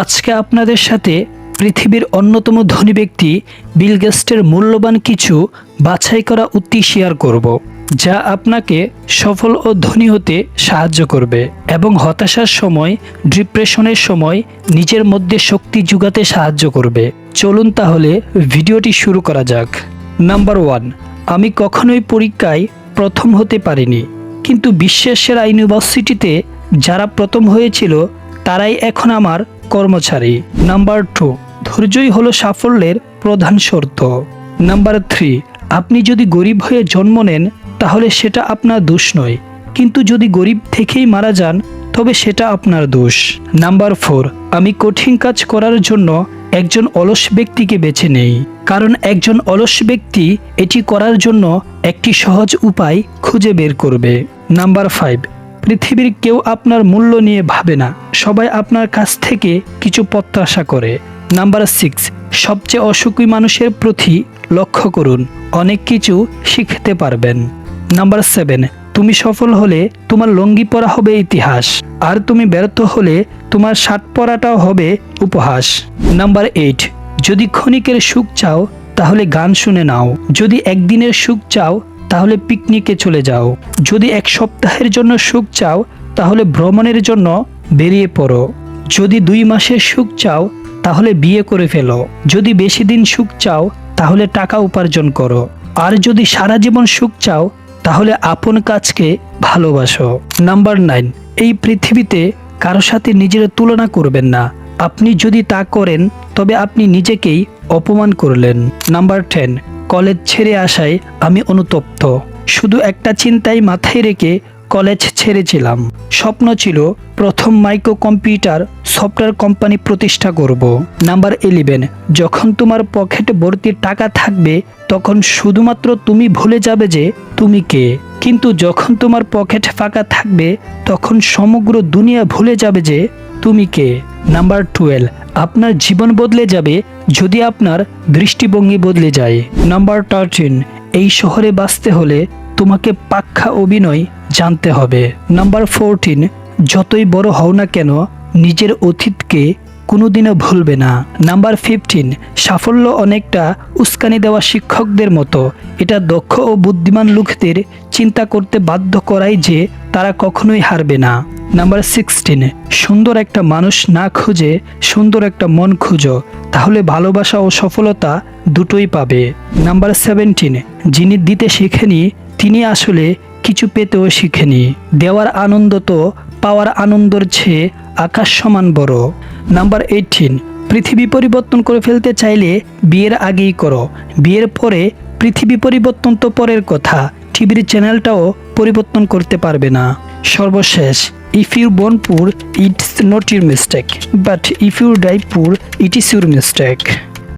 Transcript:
আজকে আপনাদের সাথে পৃথিবীর অন্যতম ধনী ব্যক্তি বিল গেস্টের মূল্যবান কিছু বাছাই করা উক্তি শেয়ার করব, যা আপনাকে সফল ও ধনী হতে সাহায্য করবে এবং হতাশার সময়, ডিপ্রেশনের সময় নিজের মধ্যে শক্তি যোগাতে সাহায্য করবে। চলুন তাহলে ভিডিওটি শুরু করা যাক। নাম্বার ওয়ান, আমি কখনোই পরীক্ষায় প্রথম হতে পারিনি, কিন্তু বিশ্বের সেরা ইউনিভার্সিটিতে যারা প্রথম হয়েছিল, তারাই এখন আমার কর্মচারী। নাম্বার টু ধৈর্যই হলো সাফল্যের প্রধান শর্ত। নাম্বার থ্রি আপনি যদি গরিব হয়ে জন্ম নেন, তাহলে সেটা আপনার দোষ নয়। কিন্তু যদি গরিব থেকেই মারা যান, তবে সেটা আপনার দোষ। নাম্বার ফোর আমি কঠিন কাজ করার জন্য একজন অলস ব্যক্তিকে বেছে নেই। কারণ একজন অলস ব্যক্তি এটি করার জন্য একটি সহজ উপায় খুঁজে বের করবে। নাম্বার ফাইভ পৃথিবীর কেউ আপনার মূল্য নিয়ে ভাবে না। সবাই আপনার কাছ থেকে কিছু প্রত্যাশা করে। নাম্বার সিক্স, সবচেয়ে অসুখী মানুষের প্রতি লক্ষ্য করুন। অনেক কিছু শিখতে পারবেন। নাম্বার সেভেন, তুমি সফল হলে তোমার লঙ্গি পরা হবে ইতিহাস। আর তুমি ব্যর্থ হলে তোমার শার্ট পরাটাও হবে উপহাস। নাম্বার এইট, যদি ক্ষণিকের সুখ চাও তাহলে গান শুনে নাও। যদি একদিনের সুখ চাও তাহলে পিকনিকে চলে যাও। যদি এক সপ্তাহের জন্য সুখ চাও, তাহলে ভ্রমণের জন্য বেরিয়ে পড়ো। যদি দুই মাসের সুখ চাও, তাহলে বিয়ে করে ফেলো। যদি বেশি দিন সুখ চাও, তাহলে টাকা উপার্জন করো। আর যদি সারা জীবন সুখ চাও, তাহলে আপন কাজকে ভালোবাসো। নাম্বার নাইন, এই পৃথিবীতে কারও সাথে নিজের তুলনা করবেন না। আপনি যদি তা করেন, তবে আপনি নিজেকেই অপমান করলেন। নাম্বার টেন কলেজ ছেড়ে আসায় আমি অনুতপ্ত। শুধু একটা চিন্তাই মাথায় রেখে কলেজ ছেড়েছিলাম। স্বপ্ন ছিল প্রথম মাইক্রো কম্পিউটার সফটওয়্যার কোম্পানি প্রতিষ্ঠা করব। নাম্বার ইলেভেন যখন তোমার পকেটে ভর্তি টাকা থাকবে, তখন শুধুমাত্র তুমি ভুলে যাবে যে তুমি কে। কিন্তু যখন তোমার পকেট ফাঁকা থাকবে, তখন সমগ্র দুনিয়া ভুলে যাবে যে তুমি কে। নাম্বার টুয়েলভ আপনার জীবন বদলে যাবে যদি আপনার দৃষ্টিভঙ্গি বদলে যায়। নাম্বার টার্টিন এই শহরে বাঁচতে হলে তোমাকে পাক্ষা অভিনয় জানতে হবে। নাম্বার ফোরটিন যতই বড় হও না কেন, নিজের অতীতকে কোনোদিনও ভুলবে না। নাম্বার ফিফটিন সাফল্য অনেকটা উস্কানি দেওয়া শিক্ষকদের মতো। এটা দক্ষ ও বুদ্ধিমান লোকদের চিন্তা করতে বাধ্য করাই যে তারা কখনোই হারবে না। নাম্বার সিক্সটিন সুন্দর একটা মানুষ না খুঁজে সুন্দর একটা মন খুঁজো। তাহলে ভালোবাসা ও সফলতা দুটোই পাবে। নাম্বার সেভেন্টিন যিনি দিতে শিখেনি, তিনি আসলে কিছু পেতেও শিখেনি। দেওয়ার আনন্দ তো পাওয়ার আনন্দর চেয়ে আকাশ সমান বড়। নাম্বার এইটিন পৃথিবী পরিবর্তন করে ফেলতে চাইলে বিয়ের আগেই করো। বিয়ের পরে পৃথিবী পরিবর্তন তো পরের কথা, টিভির চ্যানেলটাও পরিবর্তন করতে পারবে না। সর্বশেষ if you Banpur poor it's not your mistake but if you die poor it is your mistake